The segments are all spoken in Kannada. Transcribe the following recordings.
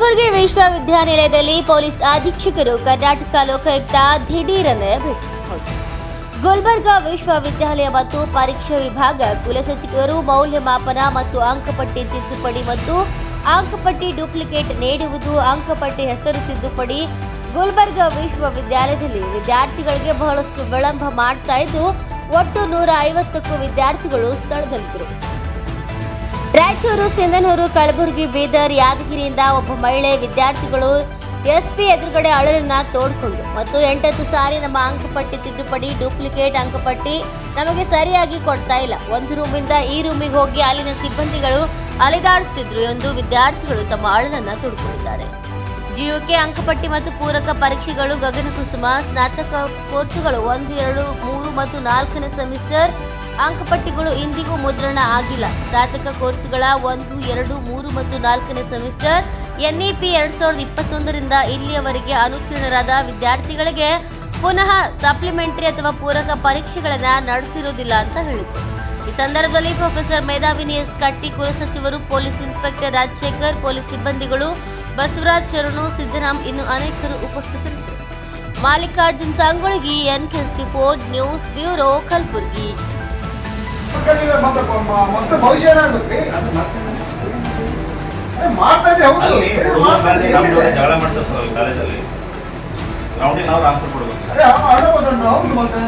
ಕಲಬುರಗಿ ವಿಶ್ವವಿದ್ಯಾನಿಲಯದಲ್ಲಿ ಪೊಲೀಸ್ ಅಧೀಕ್ಷಕರು ಕರ್ನಾಟಕ ಲೋಕಾಯುಕ್ತ ದಿಢೀರನೆ ಭೇಟಿ ಗುಲ್ಬರ್ಗ ವಿಶ್ವವಿದ್ಯಾಲಯ ಮತ್ತು ಪರೀಕ್ಷಾ ವಿಭಾಗ ಕುಲಸಚಿವರು ಮೌಲ್ಯಮಾಪನ ಮತ್ತು ಅಂಕಪಟ್ಟಿ ತಿದ್ದುಪಡಿ ಮತ್ತು ಅಂಕಪಟ್ಟಿ ಡೂಪ್ಲಿಕೇಟ್ ನೀಡುವುದು, ಅಂಕಪಟ್ಟಿ ಹೆಸರು ತಿದ್ದುಪಡಿ ಗುಲ್ಬರ್ಗಾ ವಿಶ್ವವಿದ್ಯಾಲಯದಲ್ಲಿ ವಿದ್ಯಾರ್ಥಿಗಳಿಗೆ ಬಹಳಷ್ಟು ವಿಳಂಬ ಮಾಡ್ತಾ ಇದ್ದು, ಒಟ್ಟು ನೂರ ಐವತ್ತಕ್ಕೂ ವಿದ್ಯಾರ್ಥಿಗಳು ಸ್ಥಳದಲ್ಲಿದ್ದರು. ರಾಯಚೂರು, ಸಿಂಧನೂರು, ಕಲಬುರಗಿ, ಬೀದರ್, ಯಾದಗಿರಿಯಿಂದ ಒಬ್ಬ ಮಹಿಳೆ ವಿದ್ಯಾರ್ಥಿಗಳು ಎಸ್ಪಿ ಎದುರುಗಡೆ ಅಳಲನ್ನ ತೋಡ್ಕೊಂಡು ಮತ್ತು ಎಂಟತ್ತು ಸಾರಿ ನಮ್ಮ ಅಂಕಪಟ್ಟಿ ತಿದ್ದುಪಡಿ, ಡೂಪ್ಲಿಕೇಟ್ ಅಂಕಪಟ್ಟಿ ನಮಗೆ ಸರಿಯಾಗಿ ಕೊಡ್ತಾ ಇಲ್ಲ. ಒಂದು ರೂಮಿಂದ ಈ ರೂಮಿಗೆ ಹೋಗಿ ಅಲ್ಲಿನ ಸಿಬ್ಬಂದಿಗಳು ಅಲೆದಾಡಿಸ್ತಿದ್ರು ಎಂದು ವಿದ್ಯಾರ್ಥಿಗಳು ತಮ್ಮ ಅಳಲನ್ನ ತೋಡ್ಕೊಂಡಿದ್ದಾರೆ. ಜಿಯೋಕೆ ಅಂಕಪಟ್ಟಿ ಮತ್ತು ಪೂರಕ ಪರೀಕ್ಷೆಗಳು ಗಗನಕುಸುಮ, ಸ್ನಾತಕ ಕೋರ್ಸುಗಳು ಒಂದು, ಎರಡು, ಮೂರು ಮತ್ತು ನಾಲ್ಕನೇ ಸೆಮಿಸ್ಟರ್ ಅಂಕಪಟ್ಟಿಗಳು ಇಂದಿಗೂ ಮುದ್ರಣ ಆಗಿಲ್ಲ. ಸ್ನಾತಕ ಕೋರ್ಸ್ಗಳ ಒಂದು, ಎರಡು, ಮೂರು ಮತ್ತು ನಾಲ್ಕನೇ ಸೆಮಿಸ್ಟರ್ ಎನ್ಇಪಿ ಎರಡ್ ಸಾವಿರದ ಇಪ್ಪತ್ತೊಂದರಿಂದ ಇಲ್ಲಿಯವರೆಗೆ ಅನುತ್ತೀರ್ಣರಾದ ವಿದ್ಯಾರ್ಥಿಗಳಿಗೆ ಪುನಃ ಸಪ್ಲಿಮೆಂಟರಿ ಅಥವಾ ಪೂರಕ ಪರೀಕ್ಷೆಗಳನ್ನು ನಡೆಸಿರುವುದಿಲ್ಲ ಅಂತ ಹೇಳಿದರು. ಈ ಸಂದರ್ಭದಲ್ಲಿ ಪ್ರೊಫೆಸರ್ ಮೇಧಾವಿನಿ ಎಸ್. ಕಟ್ಟಿ ಕುಲಸಚಿವರು ಪೊಲೀಸ್ ಇನ್ಸ್ಪೆಕ್ಟರ್ ರಾಜಶೇಖರ್, ಪೊಲೀಸ್ ಸಿಬ್ಬಂದಿಗಳು, ಬಸವರಾಜ್ ಶರಣು ಸಿದ್ದರಾಮ್ ಇನ್ನು ಅನೇಕರು ಉಪಸ್ಥಿತರಿದ್ದರು. Mallikarjun Sangolagi N four news bureau, Kalaburagi. ಮತ್ತೆ ಪ- ಮ- ಮತ್ತೆ ಭವಿಷ್ಯ ಏನಾಗ್ಬೇಕ್ರಿ ಏ, ಮಾಡ್ತಾ ಇದ್ರೆ ಹೌದು ಅಲ್ಲಿ ಏ, ಮಾಡ್ತಾ ಇದ್ರೆ ನಮ್ಮ ಜೊತೆ ಏನಿದೆ? ಜಗಳ ಮಾಡ್ತಾರೆ ಸರ್ ಅಲ್ಲಿ ಕಾಲೇಜಲ್ಲಿ ರೌಂಡಿಗೆ ನಾವು ಆನ್ಸರ್ ಕೊಡ್ಬೇಕು ಅರೆ ಹಂಡ್ರೆಡ್ ಪರ್ಸೆಂಟ್ ಹೌದು ಮತ್ತೆ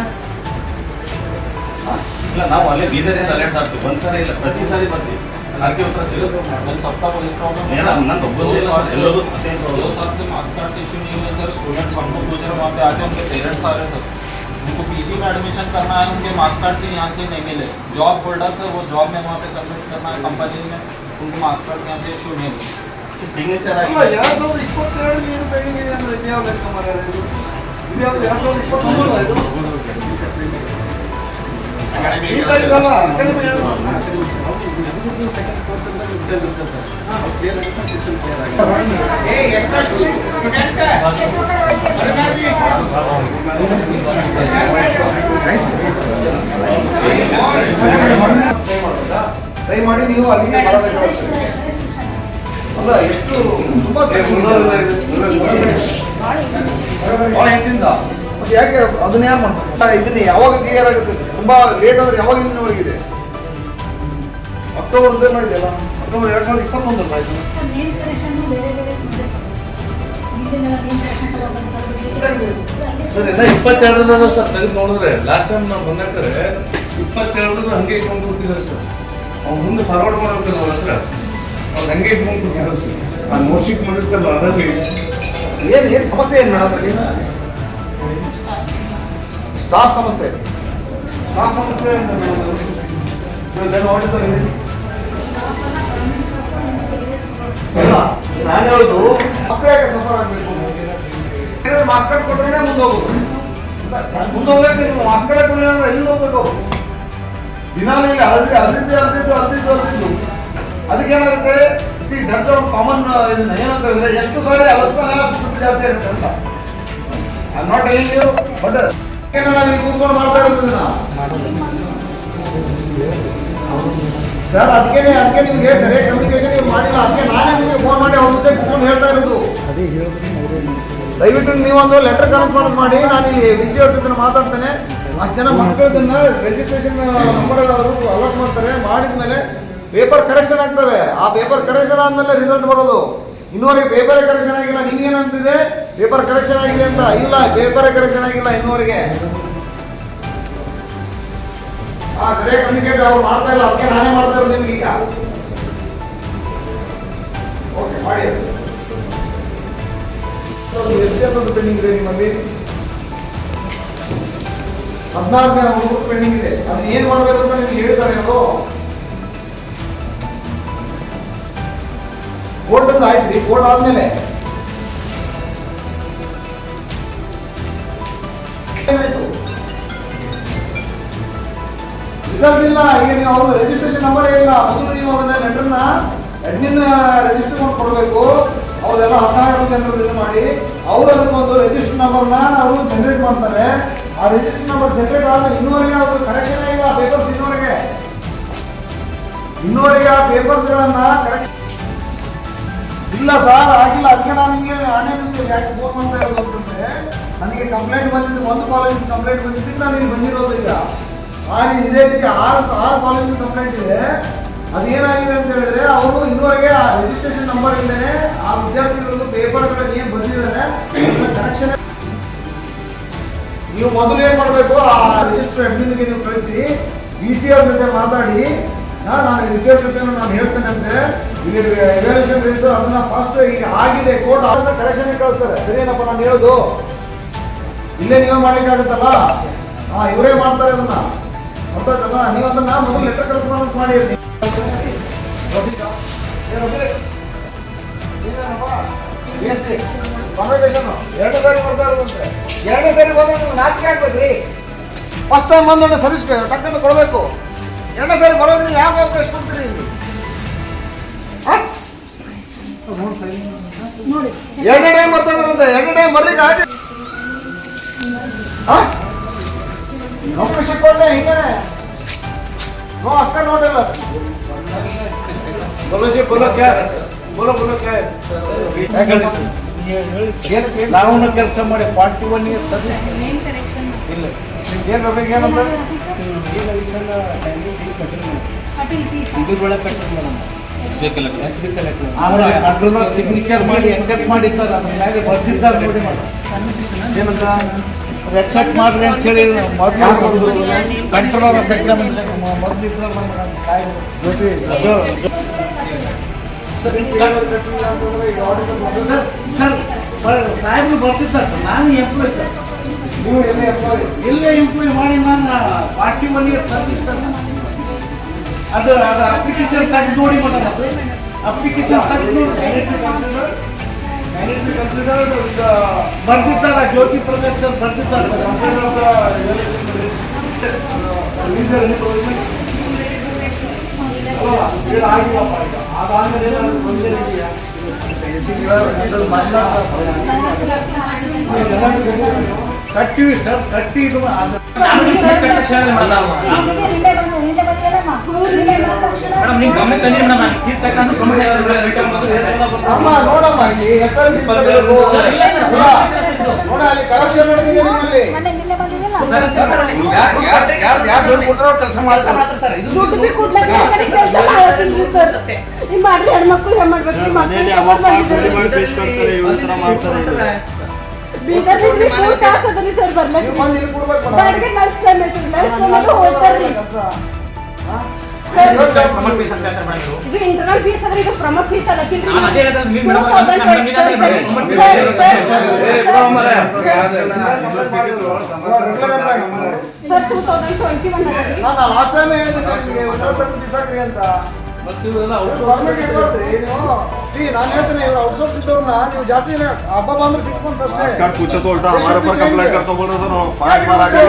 ಇಲ್ಲ ನಾವು ಅಲ್ಲೇ ಬೀದರಿಂದ ಅಲೆಟ್ ಆಗ್ತೀವಿ ಒಂದ್ ಸಾರಿ ಇಲ್ಲ ಪ್ರತಿ ಸಾರಿ ಬರ್ತೀವಿ ಅದಕ್ಕೆ ಉತ್ತರ ಸಿಗುತ್ತೆ सर सबका वही प्रॉब्लम मेरा नंद दो ಒಬ್ಬರೇ साल से ಎಲ್ಲರೂ same दो problem. साल से मार्क्स कार्ड से इशू नहीं हुए सर स्टूडेंट्स हमको पूछ रहे हैं वहाँ पे आके उनके पेरेंट्स आ रहे हैं सर उनको पीजी में एडमिशन करना है उनके मार्क्स कार्ड से यहाँ से नहीं मिले जॉब होल्डर्स है वो जॉब में वहाँ पे सबमिट करना है कंपनी में उनको मार्क्स कार्ड यहाँ से इशू नहीं हुए ಸಿಗ್ನೇಚರ್ ಅಲ್ಲ ಆಗಿ ಎರಡ್ ಸಾವಿರದ ಇಪ್ಪತ್ತೆರಡು ಏನು ಪೆಂಡಿಂಗ್ ಇದೆ ಅಂದ್ರೆ ಇದ್ಯಾವ ಲೆಕ್ಕ ಮಾರ್ರೆ ಇದು ಇದು ಯಾವ್ದು ಎರಡ್ ಸಾವಿರದ ಇಪ್ಪತ್ತೊಂಬತ್ತು ಇದು ಈ ತರ ಇದಲ್ಲ ಅಕಾಡೆಮಿ ಸಹಿ ಮಾಡಿ ನೀವು ಅಲ್ಲಿಗೆ ಅಲ್ಲ, ಎಷ್ಟು ತುಂಬಾ ಭಾಳ ಯಾಕೆ, ಅದನ್ನ ಮಾಡ್ತಾರೆ? ಇದನ್ನ ಯಾವಾಗ ಕ್ಲಿಯರ್ ಆಗುತ್ತೆ? ತುಂಬಾ ಲೇಟ್ ಆದ್ರೆ ಯಾವಾಗ ಹಿಂದಿನವರೆಗಿದೆ ಅಕ್ಟೋಬರ್ ಮಾಡಿದೆಯಲ್ಲ ಅಕ್ಟೋಬರ್ ಎರಡ್ ಸಾವಿರದ ಇಪ್ಪತ್ತೊಂದಲ್ಲ ಆಯ್ತು ಸರ್ ಎಲ್ಲ ಇಪ್ಪತ್ತೆರಡರದ ಸರ್ ತೆಗೆದು ನೋಡಿದ್ರೆ ಲಾಸ್ಟ್ ಟೈಮ್ ನಾವು ಬಂದಾಗ್ತಾರೆ ಇಪ್ಪತ್ತೆರಡರದ ಹಂಗೆ ಇಟ್ಕೊಂಡು ಕೊಟ್ಟಿದ್ದಾರೆ ಸರ್. ಅವ್ನು ಮುಂದೆ ಫಾರ್ವರ್ಡ್ ಮಾಡ್ಬೇಕಲ್ಲ ಅವ್ರ ಹತ್ರ? ಅವ್ರು ಹಂಗೆ ಇಟ್ಕೊಂಡು ಕೊಟ್ಟಿದ್ದಾರೆ ಸರ್. ಆ ನೋಟ್ ಶೀಟ್ ಮಾಡಿರ್ತಲ್ಲ ಅದರಲ್ಲಿ. ಏನು ಏನು ಸಮಸ್ಯೆ ಏನು ಸ್ಟಾ ಸ್ಟಾಫ್ ಸಮಸ್ಯೆ. ಸ್ಟಾಫ್ ಸಮಸ್ಯೆ ಅಂತ ಮೇಡಮ್ ಅದು. ನಾನು ಹೇಳುದು ಮಕ್ಕಳು ಯಾಕೆ ಸಫರ್ ಆಗ್ಬೇಕು ಮಾಸ್ಕ್ ಮುಂದೆ ಹೋಗೋದು ಮುಂದೆ ಹೋಗಕ್ಕೆ ನೀವು ಮಾಸ್ಕ್ ಕೊಡಲಿಲ್ಲ ಎಲ್ಲಿ ಹೋಗ್ಬೇಕು? ದಿನಾಲು ಇಲ್ಲಿ ಅಳದಿ ಅರ್ದಿದ್ದು ಅರ್ದಿದ್ದು ಅರ್ದಿದ್ದು ಅರ್ದಿದ್ದು ಅದಕ್ಕೇನಾಗುತ್ತೆ ಸಿ ದಟ್ಸ್ ಅವ್ರ ಕಾಮನ್ ಇದನ್ನ ಏನಂತ ಹೇಳಿದ್ರೆ ಎಷ್ಟು ಸಾರಿ ಅಲಸ್ತಾನ ಜಾಸ್ತಿ ಆಗುತ್ತೆ ಅಂತ. I not telling you but ನಾನು ಇಲ್ಲಿ ಕೂತ್ಕೊಂಡು ಮಾಡ್ತಾ ಇರೋದನ್ನ ಸರ್ ಅದಕ್ಕೆ ಅದಕ್ಕೆ ನಿಮಗೆ ಸರಿಯಾಗಿ ಕಮ್ಯುನಿಕೇಶನ್ ಮಾಡಿಲ್ಲ. ಅದಕ್ಕೆ ನಾನೇ ನಿಮಗೆ ಫೋನ್ ಮಾಡಿ ಅವ್ರ ಜೊತೆ ಹೇಳ್ತಾ ಇರೋದು. ದಯವಿಟ್ಟು ನೀವೊಂದು ಲೆಟರ್ ಮಾಡೋದು ಮಾಡಿ, ನಾನು ಇಲ್ಲಿ ವಿ ಸಿ ಅವ್ರ ಮಾತಾಡ್ತೇನೆ. ಅಷ್ಟು ಜನ ಮಕ್ಕಳದನ್ನ ರಿಜಿಸ್ಟ್ರೇಷನ್ ನಂಬರ್ ಅವರು ಅಲಾಟ್ ಮಾಡ್ತಾರೆ. ಮಾಡಿದ್ಮೇಲೆ ಪೇಪರ್ ಕರೆಕ್ಷನ್ ಆಗ್ತವೆ. ಆ ಪೇಪರ್ ಕರೆಕ್ಷನ್ ಆದ್ಮೇಲೆ ರಿಸಲ್ಟ್ ಬರೋದು. ಇನ್ನೂವರೆಗೆ ಪೇಪರೇ ಕರೆಕ್ಷನ್ ಆಗಿಲ್ಲ ನಿಮ್ಗೇನು ಅಂತಿದೆ ಪೇಪರ್ ಕರೆಕ್ಷನ್ ಆಗಿದೆ ಅಂತ. ಇಲ್ಲ ಪೇಪರೇ ಕರೆಕ್ಷನ್ ಆಗಿಲ್ಲ ಇನ್ನೂವರೆಗೆ. ಹಾ ಸರಿಯಾಗಿ ಕಮ್ಯುನಿಕೇಟ್ ಅವ್ರು ಮಾಡ್ತಾ ಇಲ್ಲ. ಅದಕ್ಕೆ ನಾನೇ ಮಾಡ್ತಾ ಇರೋದು ನಿಮ್ಗೆ ಈಗ. ಮಾಡಿ. ಎಷ್ಟು ಜನರದ್ದು ಪೆಂಡಿಂಗ್ ಇದೆ ನಿಮ್ಮಲ್ಲಿ. ಹದಿನಾರು ಜನ ಹುಡುಗರು ಪೆಂಡಿಂಗ್ ಇದೆ. ಅದನ್ನ ಏನ್ ಮಾಡಬೇಕು ಅಂತ ನಿಮ್ಗೆ ಹೇಳ್ತಾರೆ ಅವರು. ಕೋರ್ಟ್ ಅಂತ ಆಯ್ತು ಕೋರ್ಟ್ ಆದ್ಮೇಲೆ. ರಿಸಲ್ಟ್ ಇಲ್ಲ. ಈಗ ನೀವು ಅವ್ರದ್ದು ರಿಜಿಸ್ಟ್ರೇಷನ್ ನಂಬರ್ ಇಲ್ಲ. ಮೊದಲು ನೀವು ಅದನ್ನ ಲೆಟರ್ನ ಅಡ್ಮಿನ್ ರಿಜಿಸ್ಟರ್ ಮಾಡಿ ಕೊಡಬೇಕು ಅವರೆಲ್ಲ ಹದಿನಾರು ಜನರು ಇದು ಮಾಡಿ, ಅವರು ಅದಕ್ಕೊಂದು ರಿಜಿಸ್ಟರ್ ನಂಬರ್ನ ಅವರು ಜನರೇಟ್ ಮಾಡ್ತಾರೆ. ಆ ರಿಜಿಸ್ಟರ್ ನಂಬರ್ ಜನರೇಟ್ ಆದ್ರೆ ಇನ್ನೂವರೆಗೆ ಅವ್ರದ್ದು ಕರೆಕ್ಷನ್ ಆ ಪೇಪರ್ಸ್ ಇನ್ನೂವರೆಗೆ? ಇನ್ನೂವರೆಗೆ ಆ ಪೇಪರ್ಸ್ಗಳನ್ನ ಕರೆಕ್ಟ್ ಇಲ್ಲ ಸರ್ ಆಗಿಲ್ಲ. ಅದಕ್ಕೆ ನಾನು ನಿಮಗೆ ನಾನೇ ಯಾಕೆ ಫೋನ್ ಮಾಡ್ತಾ ಇರೋದು ಅಂತಂದ್ರೆ ನನಗೆ ಕಂಪ್ಲೇಂಟ್ ಬಂದಿದ್ದು ಒಂದು ಕಾಲೇಜ್ ಕಂಪ್ಲೇಂಟ್ ಬಂದಿದ್ದು ನಾನು ಇಲ್ಲಿ ಬಂದಿರೋದು ಈಗ ಆ ಇದೇ ರೀತಿ ಆರು ಆರು ಕಾಲೇಜ್ ಕಂಪ್ಲೇಂಟ್ ಇದೆ. ಅದೇನಾಗಿದೆ ಅಂತ ಹೇಳಿದ್ರೆ ಅವರು ಇನ್ನುವರೆಗೆ ಆ ರಿಜಿಸ್ಟ್ರೇಷನ್ ನಂಬರ್ ಇಲ್ಲದೆ ಆ ವಿದ್ಯಾರ್ಥಿಗಳು ಪೇಪರ್ಗಳಲ್ಲಿ ಏನು ಬಂದಿದ್ದಾರೆ ಕನೆಕ್ಷನ್ ನೀವು ಮೊದಲು ಏನು ಮಾಡಬೇಕು, ಆ ರಿಜಿಸ್ಟರ್ ಅಡ್ಮಿನ್ಗೆ ನೀವು ಕಳಿಸಿ ಬಿ ಸಿ ಅವ್ರ ಜೊತೆ ಮಾತಾಡಿ. ನಾನು ಬಿ ಸಿ ಅವ್ರ ಜೊತೆ ನಾನು ಹೇಳ್ತೇನೆ ಅಂತೆ ಇಲ್ಲಿ ಅದನ್ನ ಫಸ್ಟ್ ಈಗ ಆಗಿದೆ ಕೋರ್ಟ್ ಅದನ್ನ ಕರೆಕ್ಷನ್ ಕಳಿಸ್ತಾರೆ. ಸರಿಯೇನಪ್ಪ, ನಾನು ಹೇಳೋದು. ಇಲ್ಲೇ ನೀವೇ ಮಾಡ್ಲಿಕ್ಕೆ ಆಗುತ್ತಲ್ಲ ಹಾ ಇವರೇ ಮಾಡ್ತಾರೆ ಅದನ್ನ. ಗೊತ್ತಾಯ್ತಲ್ಲ? ನೀವು ಅದನ್ನ ಮೊದಲು ಲೆಟರ್ ಕಳಿಸ್ಕೊಂಡು ಮಾಡಿ ಎರಡನೇ ಸಾರಿ ಬರ್ತಾ ಇರೋದಂತೆ ಎರಡನೇ ಸಾರಿ ಬಂದ್ರೆ ನಿಮ್ಗೆ ನಾಚಿಕೆ ಆಗ್ಬೇಕ್ರಿ ಫಸ್ಟ್ ಟೈಮ್ ಬಂದೊಂಡೆ ಸರ್ವಿಸ್ ಟಕ್ಕಂತ ಕೊಡಬೇಕು ಎರಡನೇ ಸಾರಿ ಬರೋದು ನೀವು ಯಾವ ಅವಕಾಶ ಕೊಡ್ತೀರಿ ಎರಡನೇ ಟೈಮ್ ಬರ್ತಾ ಇದ್ದಾರಂತೆ ಎರಡನೇ ಟೈಮ್ ಬರ್ಲಿಕ್ಕೆ ಆಗಿ ನೌಕರಿ ಸಿಕ್ಕೊಂಡೆ ಹಿಂಗೇನೆ ನೋ ಅಷ್ಟ ನೋಡಿಲ್ಲ बोलो जी बोलो क्या बोलो बोलो क्या है ನಾವು ಕೆಲಸ ಮಾಡಿ ಫಾರ್ಟಿ ಒನ್ ಇಯರ್ಸ್ ಇಲ್ಲ ಏನು ಬೇಕು ಏನಂದ್ರೆ ಇದ್ರೊಳಗೆ ಕಟ್ಟಡ ಮೇಡಮ್ ಆಮೇಲೆ ಅದ್ರನ್ನ ಸಿಗ್ನೇಚರ್ ಮಾಡಿ ಎಕ್ಸೆಪ್ಟ್ ಮಾಡಿದ್ದಾರೆ ಅದ್ರ ಮೇಲೆ ಬರ್ತಿದ್ದಾರೆ ನೋಡಿ ಮೇಡಮ್ ಏನಂತ ಎಕ್ಸೆಪ್ಟ್ ಮಾಡ್ರಿ ಅಂತ ಹೇಳಿ ಮೊದಲು ಕಂಟ್ರೋಲ್ ಆಫ್ ಎಕ್ಸಾಮಿನೇಷನ್ ಮೊದಲು ಇದ್ರಲ್ಲ ನಮ್ಗೆ ಕಾಯ್ದೆ. ಸರ್ ಸರ್ ಸಾಹೇಬ್ರು ಬರ್ತಿದ್ದಾರೆ ಸರ್ ನಾನು ಎಂಪ್ಲಾಯ್ ಸರ್ ನೀವು ಎಲ್ಲಿ employee? ಇಲ್ಲೇ ಇಂಪ್ರೂವ್ ಮಾಡಿ ನಾನು forty one year service sir ಅದು ಅದು ಅಪ್ಲಿಕೇಶನ್ ತೆಗೆದು ನೋಡಿ ಮೇಡಮ್ ಅದು ಅಪ್ಲಿಕೇಶನ್ ತೆಗೆದು ನೋಡಿ ಬರ್ದಿದ್ದಾರ ಜ್ಯೋತಿ ಪ್ರಕಾಶ್ ಸರ್ ಬರ್ದಿದ್ದಾರೆ ಇದು ಆಗಿಲ್ಲಪ್ಪ ಕಟ್ಟಿವಿ ಸರ್ ಕಟ್ಟಿ ಇದು ಅದು ಮೇಡಮ್ ನೀವು ಗಮನ ತಂದಿರಿ ಮೇಡಮ್ ನಾನು ಫೀಸ್ ಕಟ್ಟಂದು ಪ್ರಮೋಟ್ ಅಮ್ಮ ನೋಡಮ್ಮ ಇಲ್ಲಿ. ನೋಡ ಅಲ್ಲಿ ಕರಪ್ಷನ್ ನಡೆದಿದೆ ನಿಮ್ಮಲ್ಲಿ. ಕೆಲಸ ಮಾಡ್ತಾರೆ. ಮಾಡ್ರಿ ಹೆಣ್ಮಕ್ಳು ಏನ್ ಮಾಡ್ಬೇಕು? ಬೀದರ್ನಿಂದ ಊಟ ಹಾಕೋದ್ರಿ ಸರ್ ಬರ್ಲಕ್ಕೆ ನೀವು. ಬಾಡಿಗೆ ನಷ್ಟ ಟೈಮ್ ಐತ್ರಿ ನಷ್ಟ ಟೈಮ್ ಹೋಗ್ತಾರ್ರಿ ಅಂತ. ಇದು ಇಂಟರ್ನಲ್ ಫೀಸ್ ಅಂದ್ರೆ ಇದು ಪ್ರಮೋಟ್ ಫೀಸ್ ನೀವು ನೀವೇ ಅಂತ sir two thousand twenty one ಅದ್ರಿ ನಾನು ಲಾಸ್ಟ್ ಟೈಮ್ ಹೇಳಿದ್ದೀನಿ ನಿಮಗೆ ಒಂದರ ತನಕ ಬಿಸಾಕ್ರಿ ಅಂತ ಪರ್ಮಿಟ್ ಇಟ್ಕೊಳ್ರಿ ನೀವು ಸಿ ನಾನು ಹೇಳ್ತೇನೆ ಇವ್ರು ಔಟ್ಸೋರ್ಸ್ ಇದ್ದವ್ರನ್ನ ನೀವು ಜಾಸ್ತಿ ಹಬ್ಬ ಬಂದ್ರೆ ಸಿಕ್ಸ್ ಮಂತ್ಸ್ ಅಷ್ಟೇ कार्ड पूछो तो उल्टा हमारे पर कंप्लेंट करते बोल रहे थे पाँच बार आगे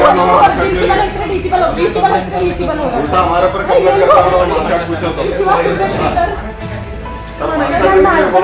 उल्टा हमारे पर कंप्लेंट करता बोलो मास्क कार्ड पूछो तो उल्टा